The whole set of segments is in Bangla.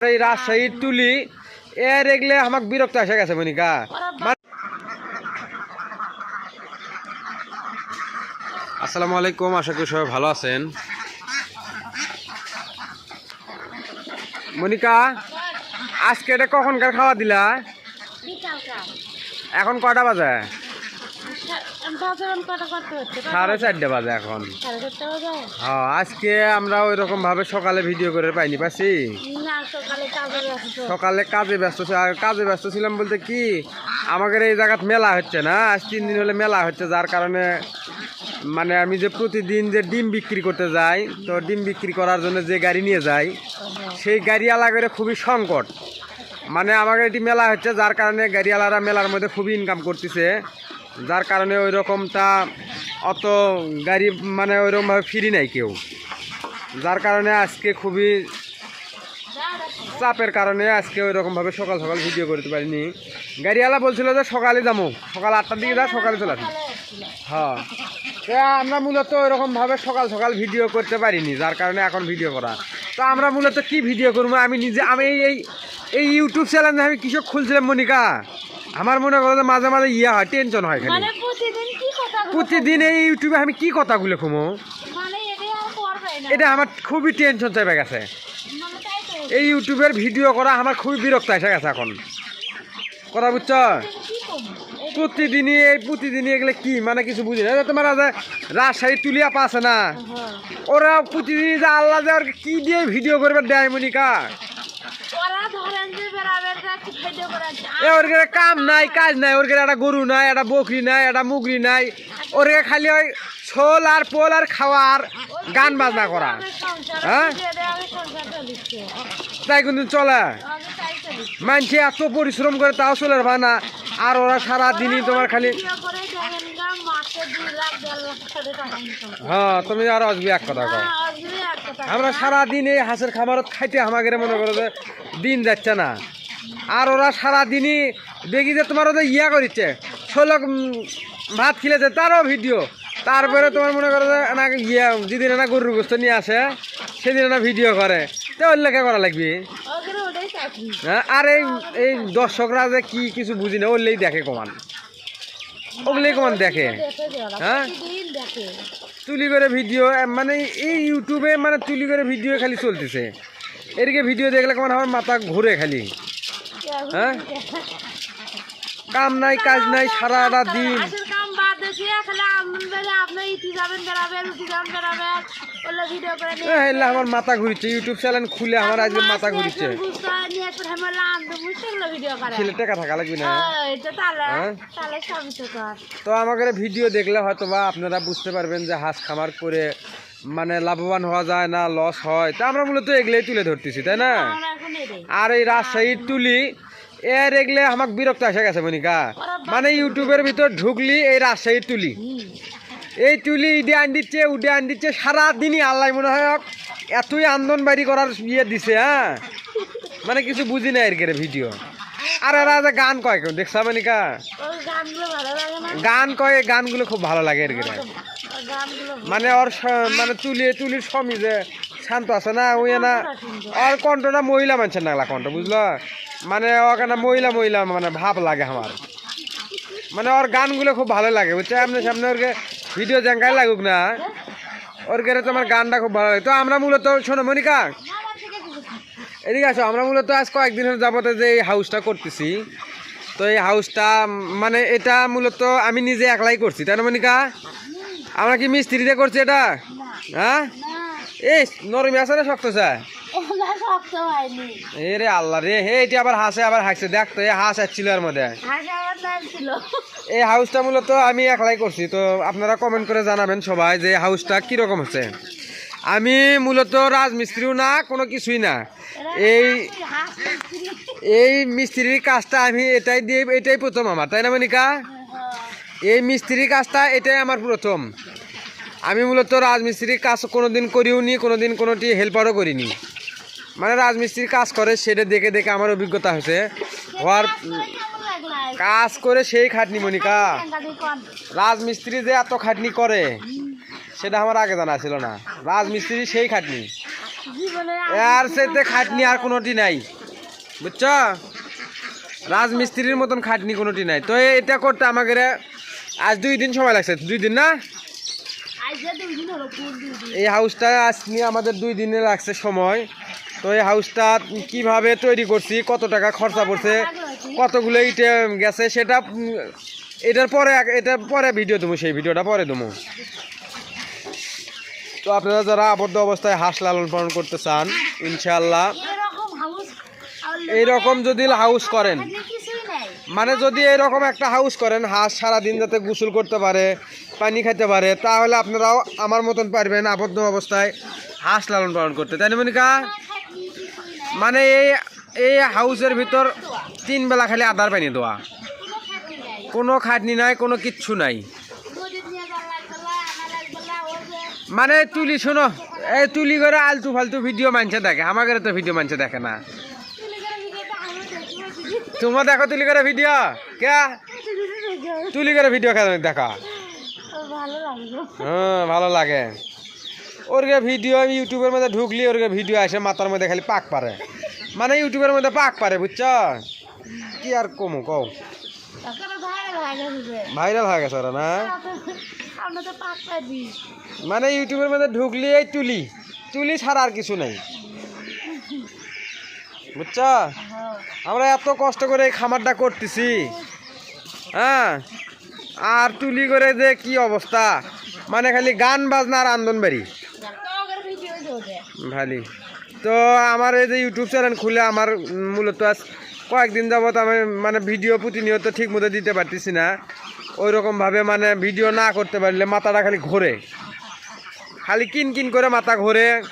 এই রাজশাহীর তুলি এ দেখলে আমাকে বিরক্ত এসে গেছে মনিকা। আসসালামু আলাইকুম আশা করি সবাই ভালো আছেন। মনিকা আজকে এটা কখনকার খাওয়া দিলা? এখন কটা বাজে বাজার কটা করতে হচ্ছে সাড়ে চারটে বাজে এখন। হ্যাঁ আজকে আমরা ওই রকম ভাবে সকালে ভিডিও করে পাইনি পাচ্ছি সকালে কাজে ব্যস্ত। কাজে ব্যস্ত আর কাজে ব্যস্ত ছিলাম বলতে কি আমাদের এই জায়গাত মেলা হচ্ছে না? আজ তিন দিন হলে মেলা হচ্ছে যার কারণে মানে আমি যে প্রতিদিন যে ডিম বিক্রি করতে যাই তো ডিম বিক্রি করার জন্য যে গাড়ি নিয়ে যাই সেই গাড়িওয়ালা করে খুবই সংকট। মানে আমাদের এটি মেলা হচ্ছে যার কারণে গাড়িওয়ালারা মেলার মধ্যে খুবই ইনকাম করতেছে। যার কারণে ওই রকমটা অত গাড়ি মানে ওইরকমভাবে ফ্রি নাই কেউ। যার কারণে আজকে খুবই চাপের কারণে আজকে ওই রকম ভাবে সকাল সকাল ভিডিও করতে পারিনি। গাড়িওয়ালা বলছিল যে সকালে যাব, সকাল আটটার দিকে যা, সকালে চলে আসি হ্যাঁ। আমরা মূলত ওইরকম ভাবে সকাল সকাল ভিডিও করতে পারিনি, যার কারণে এখন ভিডিও করা। তো আমরা মূলত কি ভিডিও করব? আমি নিজে, আমি এই এই এই ইউটিউব চ্যানেলে আমি কৃষক খুলছিলাম, মনিকা? আমার মনে করো যে মাঝে মাঝে ইয়ে হয় টেনশন হয় খালি। মানে প্রতিদিন প্রতিদিন এই ইউটিউবে আমি কি কথাগুলো খুমো? মানে এটা আমার খুবই টেনশন চেপে গেছে। মানে এই ইউটিউবের ভিডিও করা আমার খুবই বিরক্ত এসে গেছে এখন। কথা বুঝছ? প্রতিদিনই এই প্রতিদিনই এগুলো কি? মানে কিছু বুঝি না। তোমার রাজশাহী তুলিয়া পাচ্ছে না? ওরা প্রতিদিনই যে আল্লাহ যে কি দিয়ে ভিডিও করবে দেয় মনিকা? ওরা ধরেন যে বেড়াবের কি ভিডিও করে এ ওর ঘরে কাম নাই, কাজ নাই, ওর ঘরে একটা গরু নাই, একটা বকরি নাই, একটা মুগরি নাই। ওর ঘরে খালি ওই ছোল আর পোল আর খাওয়া আর গান বাজনা করা। হ্যাঁ? তাই কিন্তু চলে। মানছে এত পরিশ্রম করে তাও চলে পারে না। আর ওরা সারা দিনই তোমার খালি হ্যাঁ তুমি আর আসবি এক কথা কথা আমরা সারা দিন এই হাঁসের খাবারত খাইতে আমাদের মনে করো যে দিন যাচ্ছে না। আর ওরা সারাদিনই দেখি যে তোমার ওদের ইয়া করিচ্ছে। ষোলো ভাত খিলেছে, তারও ভিডিও তারপরে তোমার মনে করো যে না ইয়া, যেদিন না গরুর গোস্ত নিয়ে আসে, সেদিন না ভিডিও করে। তো লেখা করা লাগবে। হ্যাঁ আর এই এই দর্শকরা যে কি কিছু বুঝি না ওরলেই দেখে কমান। ওগুলোই কমান দেখে। হ্যাঁ? তুলি করে ভিডিও মানে এই ইউটিউবে মানে তুলি করে ভিডিও খালি চলতেছে। এদিকে ভিডিও দেখলে কমান আমার মাথা ঘুরে খালি। হ্যাঁ? কাম নাই কাজ নাই দিন। করে নিয়ে এ, হেলে আমার মাথা ঘুরিচ্ছে ইউটিউব চ্যানেল খুলে আমার আজকে মাথা ভিডিও করে। ছেলে টাকা থাকা লাগবে না। হ্যাঁ? তো আমাদের ভিডিও দেখলে হয়তো বা আপনারা বুঝতে পারবেন যে হাঁস খামার করে মানে লাভবান হওয়া যায় না লস হয়। তা আমরা মূলত এগুলোই তুলে ধরতেছি তাই না? আর এই রাজশাহীর তুলি এ দেখলে আমাকে বিরক্ত এসে গেছে মনিকা। মানে ইউটিউবের ভিতর ঢুকলি এই রাজশাহীর তুলি এই তুলি ইডে আন দিচ্ছে উডে আন দিচ্ছে সারাদিনই আল্লাহ মনে হয় এতই আন্দোলন বাড়ি করার ইয়ে দিছে হ্যাঁ? মানে কিছু বুঝি না এর কেরে ভিডিও। আর এরা যে গান কয় কেউ দেখছা মনিকা? গান কয় গানগুলো খুব ভালো লাগে এর কেরে ওই মানে ওর মানে তুলি তুলির সমী যে শান্ত আছে না ওই না। ওর কণ্ঠটা মহিলা মানছে নাগলা কণ্ঠ বুঝলো? মানে ওখানে মহিলা মহিলা মানে ভাব লাগে আমার। মানে ওর গানগুলো খুব ভালো লাগে বুঝছে? সামনে সামনে ওরকে ভিডিও জাঙ্গাই লাগুক না ওর গেলে তোমার গানটা খুব ভালো লাগে। তো আমরা মূলত শোনো মনিকা এদিকে আসো। আমরা মূলত আজ কয়েকদিনের যাবতে যে এই হাউসটা করতেছি। তো এই হাউসটা মানে এটা মূলত আমি নিজে একলাই করছি তাই না মনিকা? আমরা কি মিস্ত্রিতে করছি এটা? হ্যাঁ? না এই নরমি আছে না শক্ত আছে এগুলো এ রে আল্লাহ রে হে এটি আবার হাসে আবার হাসছে দেখ তো এই হাঁস আসছিল এর মধ্যে। হাসি আমার নাম ছিল। এই হাউসটা মূলত আমি একলাই করছি তো আপনারা কমেন্ট করে জানাবেন সবাই যে হাউসটা কীরকম হচ্ছে। আমি মূলত রাজমিস্ত্রিও না কোনো কিছুই না। এই এই মিস্ত্রির কাজটা আমি এটাই দিয়ে এটাই প্রথম আমার তাই না মনিকা? এই মিস্ত্রির কাজটা এটাই আমার প্রথম। আমি মূলত রাজমিস্ত্রির কাজ কোনো দিন করিও নি কোনোদিন কোনোটি হেল্পারও করিনি। মানে রাজমিস্ত্রির কাজ করে, সেটা দেখে দেখে আমার অভিজ্ঞতা হয়েছে। হওয়ার কাজ করে সেই খাটনি, মনিকা। রাজমিস্ত্রি যে এত খাটনি করে, সেটা আমার আগে জানা ছিল না। রাজমিস্ত্রি সেই খাটনি। আর সেতে খাটনি আর কোনোটি নাই। বুঝছ? রাজমিস্ত্রির মতন খাটনি কোনোটি নাই। তো এটা করতে আমাকে আজ দুই দিন সময় লাগছে। দুই দিন না আজকে দুই দিন হলো কোন দুই দিন এই হাউসটা আজ নিয়ে আমাদের দুই দিনে লাগছে সময়। তো এই হাউসটা কীভাবে তৈরি করছি কত টাকা খরচা পড়ছে কতগুলো ইটে গেছে সেটা এটার পরে এটার পরে ভিডিও দেবো সেই ভিডিওটা পরে দেবো। তো আপনারা যারা আবদ্ধ অবস্থায় হাঁস লালন পালন করতে চান ইনশাল্লাহ এইরকম যদি হাউস করেন মানে যদি এরকম একটা হাউস করেন, হাঁস সারাদিন যাতে গোসল করতে পারে, পানি খেতে পারে, তাহলে আপনারাও আমার মতন পারবেন আবদ্ধ অবস্থায় হাঁস লালন পালন করতে। তাই না, মনিকা? মানে এই এই হাউসের ভিতর তিন বেলা খালি আদার পানি দেওয়া। কোনো খাটনি নাই, কোনো কিচ্ছু নাই। মানে তুলি শোনো, এই তুলি করে আলতু ফালতু ভিডিও মানছে দেখে, আমাকে তো ভিডিও মানছে দেখে না তুলে করে ভিডিওটা আমি দেখি তোমরা দেখো তুলি করে ভিডিও কে? তুলি করে ভিডিও কেন দেখা? হ্যাঁ ভালো লাগে। ওরকে ভিডিও ইউটিউবের মধ্যে ঢুকলি ওরকে ভিডিও আসে মাথার মধ্যে খালি পাক পারে। মানে ইউটিউবের মধ্যে পাক পারে, বুঝছ? কি আর কমু, কও। ভাইরাল হয়ে গেছে ওরা, না? মানে ইউটিউবের মধ্যে ঢুকলি এই তুলি। তুলি ছাড়া আর কিছু নেই। বুঝছ? আমরা এত কষ্ট করে এই খামারটা করতেছি। হ্যাঁ? আর তুলি করে যে কি অবস্থা? মানে খালি গান বাজনা আর আন্দনবাড়ি। ভালি। তো আমার এই যে ইউটিউব চ্যানেল খুলে আমার মূলত আজ কয়েকদিন যাবত আমি মানে ভিডিও প্রতিনিয়ত ঠিক মতো দিতে পারতেছি না। ওই রকমভাবে মানে ভিডিও না করতে পারলে মাথাটা খালি ঘোরে। খালি কিন কিন করে মাথা ঘোরে।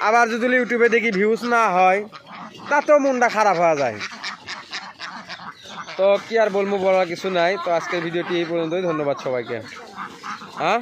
আবার যদি ইউটিউবে দেখি ভিউজ না হয় তাতেও মনটা খারাপ হওয়া যায়। তো কি আর বলব বলার কিছু নাই। তো আজকের ভিডিওটি এই পর্যন্তই। ধন্যবাদ সবাইকে। হ্যাঁ?